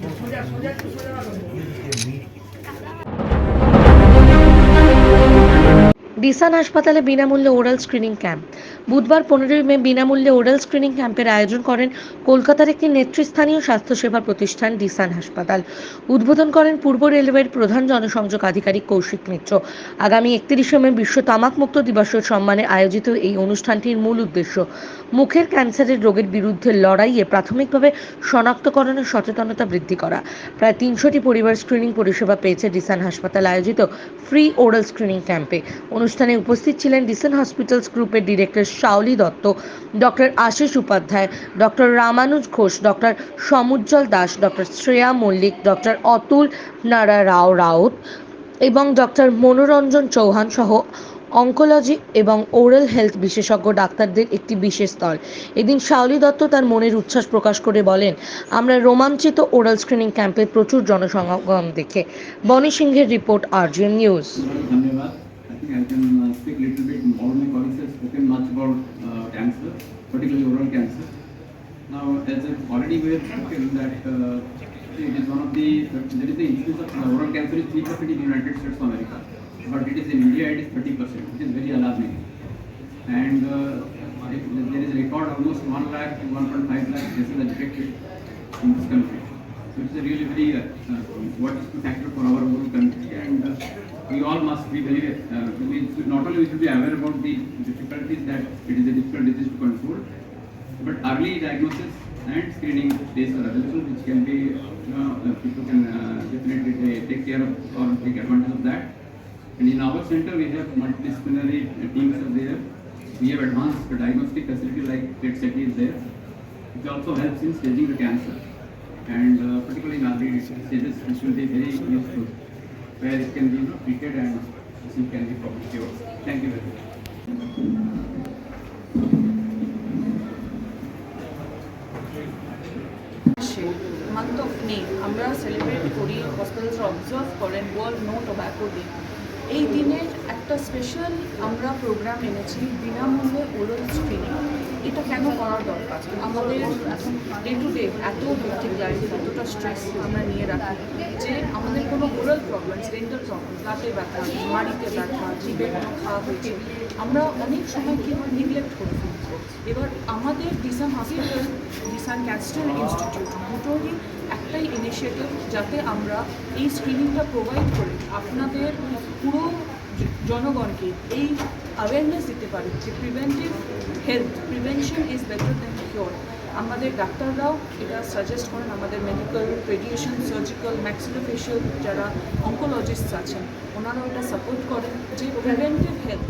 소장 소장 소장하고 ডিসান হাসপাতালে বিনামূল্যে oral screening camp. বুধবার পনেরোই মে বিনামূল্যে ওরাল স্ক্রিনিং ক্যাম্পের আয়োজন করেন কলকাতার একটি নেতৃস্থানীয় স্বাস্থ্যসেবা প্রতিষ্ঠান ডিসান হাসপাতাল। উদ্বোধন করেন পূর্ব রেলওয়ের প্রধান জনসংযোগ আধিকারিক কৌশিক মিত্র। আগামী একত্রিশে মে বিশ্ব তামাকমুক্ত দিবসের সম্মানে আয়োজিত এই অনুষ্ঠানটির মূল উদ্দেশ্য, মুখের ক্যান্সারের রোগের বিরুদ্ধে লড়াইয়ে প্রাথমিকভাবে শনাক্তকরণের সচেতনতা বৃদ্ধি করা। প্রায় তিনশোটি পরিবার স্ক্রিনিং পরিষেবা পেয়েছে ডিসান হাসপাতাল আয়োজিত ফ্রি ওরাল স্ক্রিনিং ক্যাম্পে। অনুষ্ঠানে উপস্থিত ছিলেন ডিসান হসপিটালস গ্রুপের director Shaoli Dutta, doctor Ashis Upadhyay, doctor Ramanuj Ghosh, doctor Samujjwal Das, doctor Shreya Mallick, doctor Atul Nara Rao Raut এবং ডক্টর মনোরঞ্জন চৌহান সহ অঙ্কোলজি এবং ওরাল হেলথ বিশেষজ্ঞ ডাক্তারদের একটি বিশেষ দল। এদিন শাওলি দত্ত তার মনের উচ্ছ্বাস প্রকাশ করে বলেন, আমরা রোমাঞ্চিত ওরাল স্ক্রিনিং ক্যাম্পে প্রচুর জনসমাগম দেখে। বনি সিংহের report RGM news. I can uh, speak little bit, all my colleagues have spoken much about uh, cancer, particularly oral cancer. Now, as I've already we have spoken that uh, it is one of the, there is the incidence of oral cancer is 3% in the United States of America, but it is in India it is 30%, which is very alarming. And uh, there is a record almost 1 lakh to 1.5 lakh cases are detected in this country. It's a really very, uh, uh, what is the factor for our whole country and uh, we all must be very, we not only we should be aware about the difficulties that it is a difficult disease to control, but early diagnosis and screening tests are available which can be, you know, people can definitely ta- take care of or take advantage of that. And in our center we have multidisciplinary teams are there. We have advanced diagnostic facility like PET-CT is there. It also helps in staging the cancer and uh, particularly in early stages which will be very useful where it can be you know, treated and disease can be probably cured. Thank you very much. মাসে month of May আমরা celebrate করি hospitals observe করেন world no tobacco day এই দিনের একটা special আমরা programme এনেছি বিনামূল্যে ওরাল স্ক্রিনিং এটা কেন করার দরকার? আমাদের এখন ডে টু ডে এত হেক্টিক লাইফ এতটা স্ট্রেস আমরা নিয়ে রাখি যে আমাদের কোনো ওরাল প্রবলেম ডেন্টাল প্রবলেম দাঁতে ব্যথা, মাড়িতে ব্যথা, জিভে কোনো খাওয়া হয়েছে আমরা অনেক সময় কি নিগলেক্ট করে ফেলি এবার আমাদের Desun hospital Desun cancer institute দুটোরই একটাই ইনিশিয়েটিভ যাতে আমরা এই স্ক্রিনিংটা প্রোভাইড করে। আপনাদের পুরো জনগণকে এই অ্যাওয়ারনেস দিতে পারি যে preventive health prevention is better than cure আমাদের ডাক্তাররাও এটা সাজেস্ট করেন, আমাদের মেডিকেল রেডিয়েশন সার্জিক্যাল ম্যাক্সিলোফেশিয়াল যারা অঙ্কোলজিস্ট আছেন, ওনারাও এটা সাপোর্ট করেন যে preventive health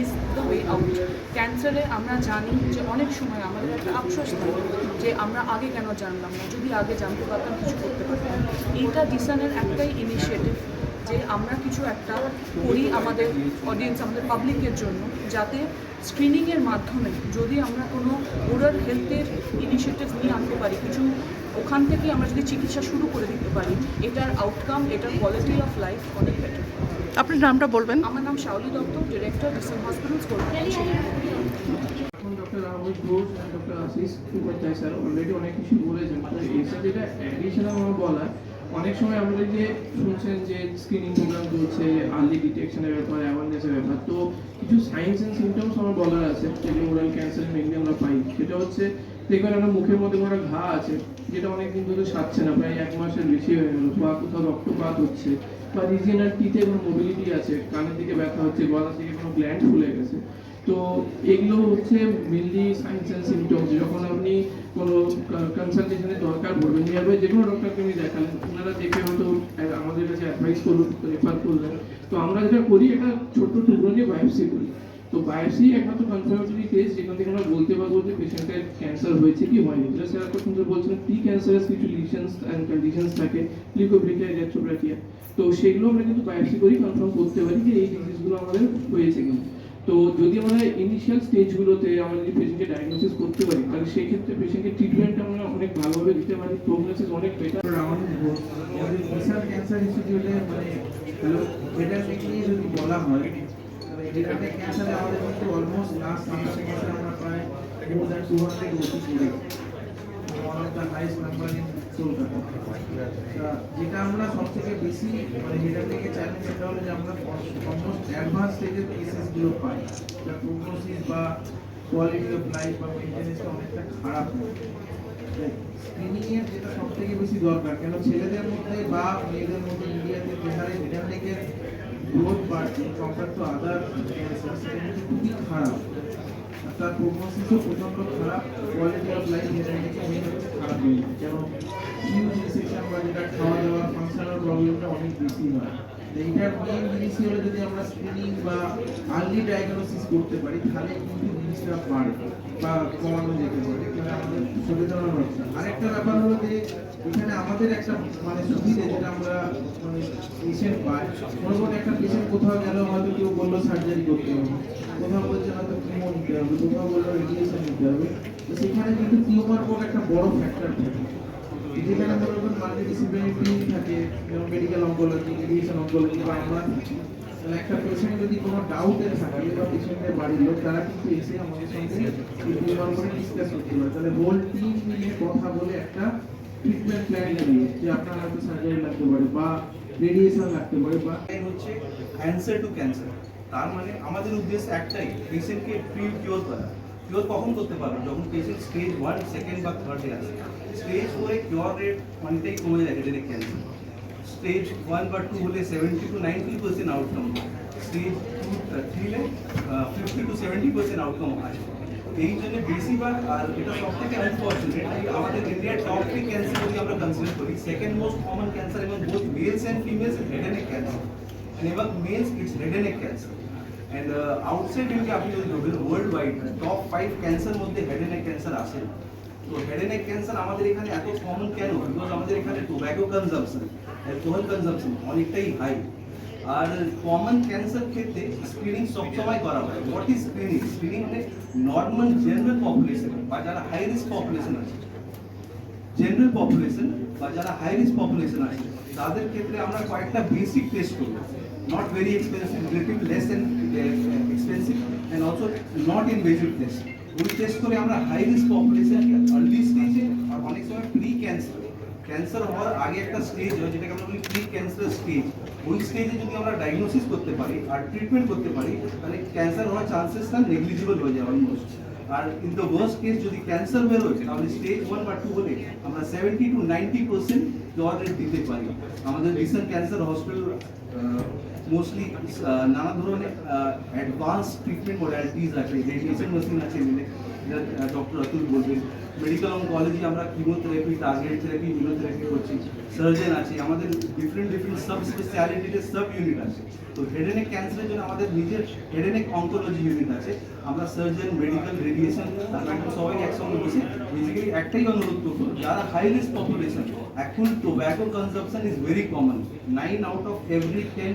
is the way out ক্যান্সারে আমরা জানি যে অনেক সময় আমাদের একটা আফসোস থাকে যে আমরা আগে কেন জানলাম না, যদি আগে জানতে পারতাম কিছু করতে পারতাম। এইটা ডিসানের একটাই ইনিশিয়েটিভ যে আমরা কিছু একটা করি আমাদের অডিয়েন্স আমাদের পাবলিকের জন্য যাতে স্ক্রিনিংয়ের মাধ্যমে যদি আমরা কোনো ওরাল হেলথের ইনিশিয়েটিভ নিয়ে আনতে পারি কিছু ওখান থেকে আমরা যদি চিকিৎসা শুরু করে দিতে পারি এটার আউটকাম এটার কোয়ালিটি অফ লাইফ অনেক বেটার আপনার নামটা বলবেন? আমার নাম Shaoli Dutta director Desun hospitals Kolkata. Doctor Rahul Ghosh doctor Ashis Upadhyay sir already অনেক কিছু বলেছেন। এর সাথে যেটা অ্যাডিশনাল আমার বলা অনেক সময় আমাদের যে শুনছেন যে স্ক্রিনিং প্রোগ্রাম চলছে আর্লি ডিটেকশনের ব্যাপার অ্যাওয়ারনেসের ব্যাপার, তো কিছু সাইন্স অ্যান্ড সিমটমস আমার বলার আছে, যেগুলো ওরাল ক্যান্সার মেনলি আমরা পাই। সেটা হচ্ছে, দেখবেন আমরা মুখের মধ্যে কোনো ঘা আছে, যেটা অনেক দিন ধরে সারছে না, প্রায় এক মাসের বেশি হয়ে গেল, বা কোথাও রক্তপাত হচ্ছে, বা রিজিয়নাল টিতে কোনো মোবিলিটি আছে, কানের দিকে ব্যথা হচ্ছে গলার দিকে কোনো গ্ল্যান্ড ফুলে গেছে। তো এগুলো হচ্ছে মেনলি সাইন্স অ্যান্ড সিমটমস যখন আপনি কোনো কনসালটেশনের দরকার পড়বে নিয়ারবাই যে কোনো ডক্টরকে আপনি দেখালেন, ওনারা দেখে হয়তো আমাদের কাছে অ্যাডভাইস করুন রেফার করলেন। তো আমরা যেটা করি, একটা ছোট্ট টুকরো নিয়ে বায়োপসি করি। তো বায়োপসি একমাত্র কনফার্মেটরি টেস্ট যেখান থেকে আমরা বলতে পারব যে পেশেন্টের ক্যান্সার হয়েছে কি হয়নি। যেটা স্যার একটা সুন্দর বলছিলেন প্রি ক্যান্সারাস কিছু লিশনস অ্যান্ড কন্ডিশনস থাকে লিকোব্রিকিয়া রেট্রোব্রাকিয়া তো সেগুলো আমরা কিন্তু বায়োপসি করি কনফার্ম করতে পারি যে এই ডিজিজগুলো আমাদের হয়েছে কিনা। তো যদি আমরা ইনিশিয়াল স্টেজগুলোতে আমরা যদি পেশেন্টকে ডায়াগনোসিস করতে পারি, তাহলে সেই ক্ষেত্রে পেশেন্টকে ট্রিটমেন্ট আমরা অনেক ভালোভাবে দিতে পারি প্রোগনোসিস অনেক বেটার আমাদের বিশাল ক্যান্সার ইনস্টিটিউটে মানে যেটা থেকে যদি বলা হয় যেটাতে ক্যান্সারে আমাদের মধ্যে অলমোস্ট লাস্ট ক্যান্সার আমরা প্রায় মোর দ্যান টু হান্ড্রেড করি হাইস্ট নাম্বার কলকাতা তা যেটা আমরা সব থেকে বেশি মানে যেটা থেকে চ্যালেঞ্জ সেটা হলো যে আমরা অলমোস্ট অ্যাডভান্স স্টেজের কেসেসগুলো পাই। যা প্রোগনোসিস বা কোয়ালিটি অফ লাইফ বা মেনটেনেন্সটা অনেকটা খারাপ হয়। স্ক্রিনিং যেটা সব থেকে বেশি দরকার, কেন ছেলেদের মধ্যে বা মেয়েদের মধ্যে ইন্ডিয়াতে যে হারে হেডানটেকের গ্রোথ বাড়ছে কম্পেয়ার টু আদার খুবই খারাপ। তার প্রোগনোসিসও প্রচণ্ড খারাপ কোয়ালিটি অফ লাইফ হেডানটেকে মেন হচ্ছে খারাপ হয়ে যায় যেমন যেটা খাওয়া প্রবলেমটা অনেক বেশি হয় এইটার মেন জিনিসই হলো যদি আমরা স্ক্রিনিং বা আর্লি ডায়াগনোসিস করতে পারি তাহলে কিন্তু জিনিসটা বাড়ে বা কমানো যেতে পারে কিন্তু আমাদের হচ্ছে আরেকটা ব্যাপার হলো যে এখানে আমাদের একটা মানে সুবিধে যেটা আমরা মানে পেশেন্ট পাই মনে করুন একটা পেশেন্ট কোথাও গেল হয়তো কেউ বলল সার্জারি করতে হবে কোথাও বলছে হয়তো কিমো হবে কোথাও বলল রেডিয়েশন নিতে হবে তো সেখানে কিন্তু একটা বড় ফ্যাক্টর থাকে যেখানে মনে করুন মাল্টি টিম থাকে যেমন মেডিকেল অঙ্কোলজি রেডিয়েশন অঙ্কোলজি বা আমরা একটা পেশেন্ট যদি কোনো ডাউটে থাকে বা পেশেন্টের বাড়ির লোক তারা কিন্তু এসে আমাদের সঙ্গে ডিসকাস করতে পারে তাহলে হোল টিম মিলে কথা বলে একটা ট্রিটমেন্ট প্ল্যান নিয়ে যে আপনার হয়তো সার্জারি লাগতে পারে বা রেডিয়েশন লাগতে পারে বা হচ্ছে অ্যান্সার টু ক্যান্সার তার মানে আমাদের উদ্দেশ্য একটাই পেশেন্টকে প্রি কিওর করা। কিওর কখন করতে পারব। যখন পেশেন্ট স্টেজ ওয়ান সেকেন্ড বা থার্ডে আসে স্টেজ ফোরে কিওর রেট অনেকটাই কমে যায় হেডেক ক্যান্সার স্টেজ ওয়ান বা টু হলে seventy to ninety percent outcome stage two থ্রিলে fifty to seventy percent outcome আসে এই জন্য বেশিরভাগ, আর এটা সব থেকে আনফর্চুনেট আমাদের ইন্ডিয়ার টপ থ্রি ক্যান্সার যদি আমরা কনসিডার করি সেকেন্ড মোস্ট কমন ক্যান্সার এবং both males and females head and cancer and among males, it's head and uh, outside যদি আপনি যদি ধরবেন world wide top five cancer মধ্যে হেড অ্যান্ড ক্যান্সার আসে তো হেড অ্যান্ড ক্যান্সার আমাদের এখানে এত কমন কেন? বিকজ আমাদের এখানে টোব্যাকো কনজাম্পশন অ্যালকোহল কনজাম্পশন অনেকটাই হাই আর কমন ক্যান্সার ক্ষেত্রে স্ক্রিনিং সবসময় করা হয়। হোয়াট ইজ স্ক্রিনিং স্ক্রিনিং মানে নর্মাল জেনারেল পপুলেশন বা যারা হাই রিস্ক পপুলেশন আছে। জেনারেল পপুলেশন বা যারা হাই রিস্ক পপুলেশন আছে। তাদের ক্ষেত্রে আমরা কয়েকটা বেসিক টেস্ট করব। Not very expensive relative less and expensive and also not invasive test ওই টেস্ট করে আমরা হাই রিস্ক পপুলেশনকে আর্লি স্টেজে আর অনেক সময় প্রি ক্যান্সার ক্যান্সার হওয়ার আগে একটা স্টেজ হয়, যেটাকে আমরা বলি প্রি ক্যান্সার স্টেজ ওই স্টেজে যদি আমরা ডায়াগনোসিস করতে পারি আর ট্রিটমেন্ট করতে পারি, তাহলে ক্যান্সার হওয়ার চান্সেসটা নেগলিজিবল হয়ে যায় অলমোস্ট আর ইন দ্য ওয়ার্স্ট কেস যদি ক্যান্সার বের হয়েছে তাহলে স্টেজ ওয়ান বা টু হলে আমরা seventy to ninety percent rate দিতে পারি। আমাদের রিসেন্ট ক্যান্সার হসপিটাল মোস্টলি নানা ধরনের অ্যাডভান্স ট্রিটমেন্ট মডালিটিস আছে রেডিয়েশন মেশিন আছে ডক্টর অতুল বলবেন মেডিকেল অঙ্কোলজি আমরা কিমোথেরাপি টার্গেট থেরাপি ইমিউনোথেরাপি করছি সার্জন আছে, আমাদের ডিফারেন্ট ডিফারেন্ট সাব স্পেশালিটিতে সাব ইউনিট আছে, তো হেডেনেক ক্যান্সারের জন্য আমাদের নিজের হেডেনেক অঙ্কোলজি ইউনিট আছে, আমরা সার্জন মেডিকেল রেডিয়েশন সবাই একসঙ্গে বসে বেসিক্যালি একটাই অনুরোধ করব, যারা হাই রিস্ক পপুলেশন এখন tobacco consumption is very common nine out of every ten